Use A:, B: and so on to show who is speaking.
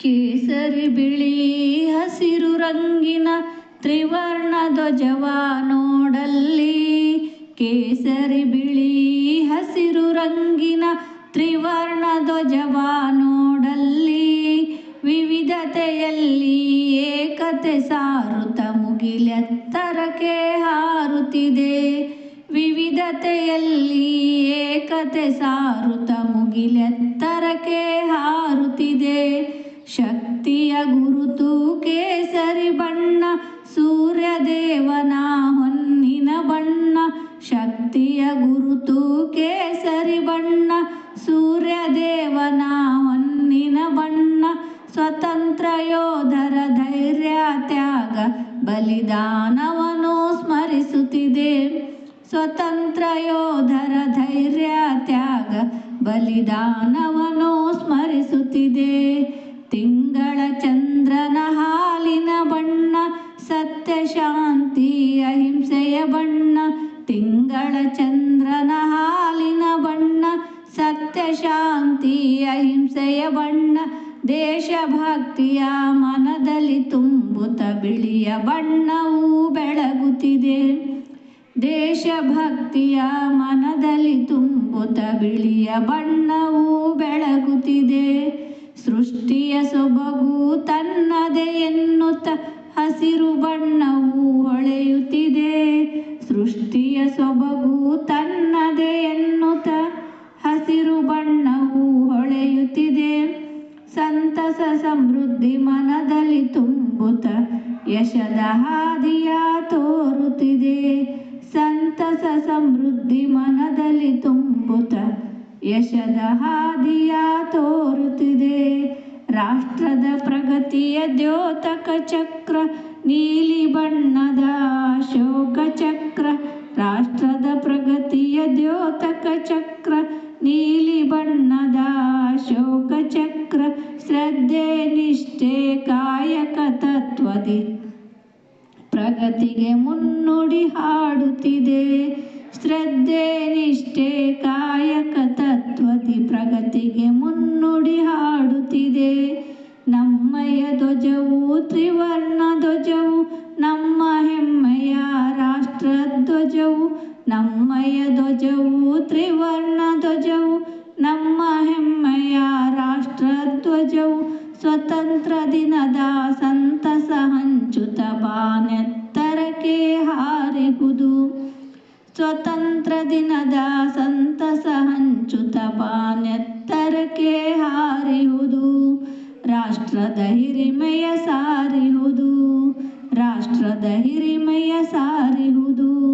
A: ಕೇಸರಿ ಬಿಳಿ ಹಸಿರು ರಂಗಿನ ತ್ರಿವರ್ಣ ಧ್ವಜವ ನೋಡಲ್ಲಿ. ಕೇಸರಿ ಬಿಳಿ ಹಸಿರು ರಂಗಿನ ತ್ರಿವರ್ಣ ಧ್ವಜವ ನೋಡಲ್ಲಿ. ವಿವಿಧತೆಯಲ್ಲಿ ಏಕತೆ ಸಾರುತ ಮುಗಿಲೆತ್ತರಕ್ಕೆ ಹಾರುತ್ತಿದೆ. ವಿವಿಧತೆಯಲ್ಲಿ ಏಕತೆ ಸಾರುತ ಮುಗಿಲೆತ್ತರಕ್ಕೆ ಶಕ್ತಿಯ ಗುರುತು ಕೇಸರಿ ಬಣ್ಣ, ಸೂರ್ಯದೇವನ ಹೊನ್ನಿನ ಬಣ್ಣ, ಶಕ್ತಿಯ ಗುರುತು ಕೇಸರಿ ಬಣ್ಣ, ಸೂರ್ಯದೇವನ ಹೊನ್ನಿನ ಬಣ್ಣ, ಸ್ವತಂತ್ರ ಯೋಧರ ಧೈರ್ಯ, ತ್ಯಾಗ, ಬಲಿದಾನವನ್ನು ಸ್ಮರಿಸುತ್ತಿದೆ. ಸ್ವತಂತ್ರ ಯೋಧರ ಧೈರ್ಯ, ತ್ಯಾಗ, ಬಲಿದಾನವನ್ನು ತಿಂಗಳ ಚಂದ್ರನ ಹಾಲಿನ ಬಣ್ಣ, ಸತ್ಯ ಶಾಂತಿ ಅಹಿಂಸೆಯ ಬಣ್ಣ, ದೇಶಭಕ್ತಿಯ ಮನದಲ್ಲಿ ತುಂಬುತ್ತ ಬಿಳಿಯ ಬಣ್ಣವು ಬೆಳಗುತ್ತಿದೆ. ದೇಶಭಕ್ತಿಯ ಮನದಲ್ಲಿ ತುಂಬುತ್ತ ಬಿಳಿಯ ಬಣ್ಣವು ಬೆಳಗುತ್ತಿದೆ. ಸೃಷ್ಟಿಯ ಸೊಬಗು ತನ್ನದೇ ಎನ್ನುತ್ತ ಹಸಿರು ಬಣ್ಣವು ಹೊಳೆಯುತ್ತಿದೆ. ಸೃಷ್ಟಿಯ ಸೊಬಗು ತನ್ನದೇ ಎನ್ನುತ್ತ ಹಸಿರು ಬಣ್ಣವು ಹೊಳೆಯುತ್ತಿದೆ. ಸಂತಸ ಸಮೃದ್ಧಿ ಮನದಲ್ಲಿ ತುಂಬುತ್ತ ಯಶದ ಹಾದಿಯ ತೋರುತ್ತಿದೆ. ಸಂತಸ ಸಮೃದ್ಧಿ ಮನದಲ್ಲಿ ತುಂಬುತ್ತ ಯಶದ ಹಾದಿಯ ತೋರುತ್ತಿದೆ. ರಾಷ್ಟ್ರದ ಪ್ರಗತಿಯ ದ್ಯೋತಕ ಚಕ್ರ, ನೀಲಿ ಬಣ್ಣದ ಅಶೋಕ ಚಕ್ರ. ರಾಷ್ಟ್ರದ ಪ್ರಗತಿಯ ದ್ಯೋತಕ ಚಕ್ರ, ನೀಲಿ ಬಣ್ಣದ ಅಶೋಕ ಚಕ್ರ. ಶ್ರದ್ಧೆ, ನಿಷ್ಠೆ, ಕಾಯಕ ತತ್ವದಿ ಪ್ರಗತಿಗೆ ಮುನ್ನುಡಿ ಹಾಡುತ್ತಿದೆ. ಶ್ರದ್ಧೆ, ನಿಷ್ಠೆ, ಕಾಯಕ ತತ್ವದಿ ಪ್ರಗತಿಗೆ ಮುನ್ನುಡಿ ನಮ್ಮಯ ಧ್ವಜವು ತ್ರಿವರ್ಣ ಧ್ವಜವು ನಮ್ಮ ಹೆಮ್ಮೆಯ ರಾಷ್ಟ್ರ ಧ್ವಜವು ನಮ್ಮಯ ಧ್ವಜವು ತ್ರಿವರ್ಣ ಧ್ವಜವು ನಮ್ಮ ಹೆಮ್ಮೆಯ ರಾಷ್ಟ್ರ ಧ್ವಜವು ಸ್ವತಂತ್ರ ದಿನದ ಸಂತಸ ಹಂಚುತ ಬಾನೆತ್ತರಕ್ಕೆ ಹಾರಿಹುದು ಸ್ವತಂತ್ರ ದಿನದ ಸಂತಸ ಹಂಚುತ ಬಾನೆತ್ತರಕ್ಕೆ ಹಾರಿಹುದು ರಾಷ್ಟ್ರದ ಹಿರಿಮೆಯ ಸಾರಿಹುದು ರಾಷ್ಟ್ರದ ಹಿರಿಮೆಯ ಸಾರಿಹುದು.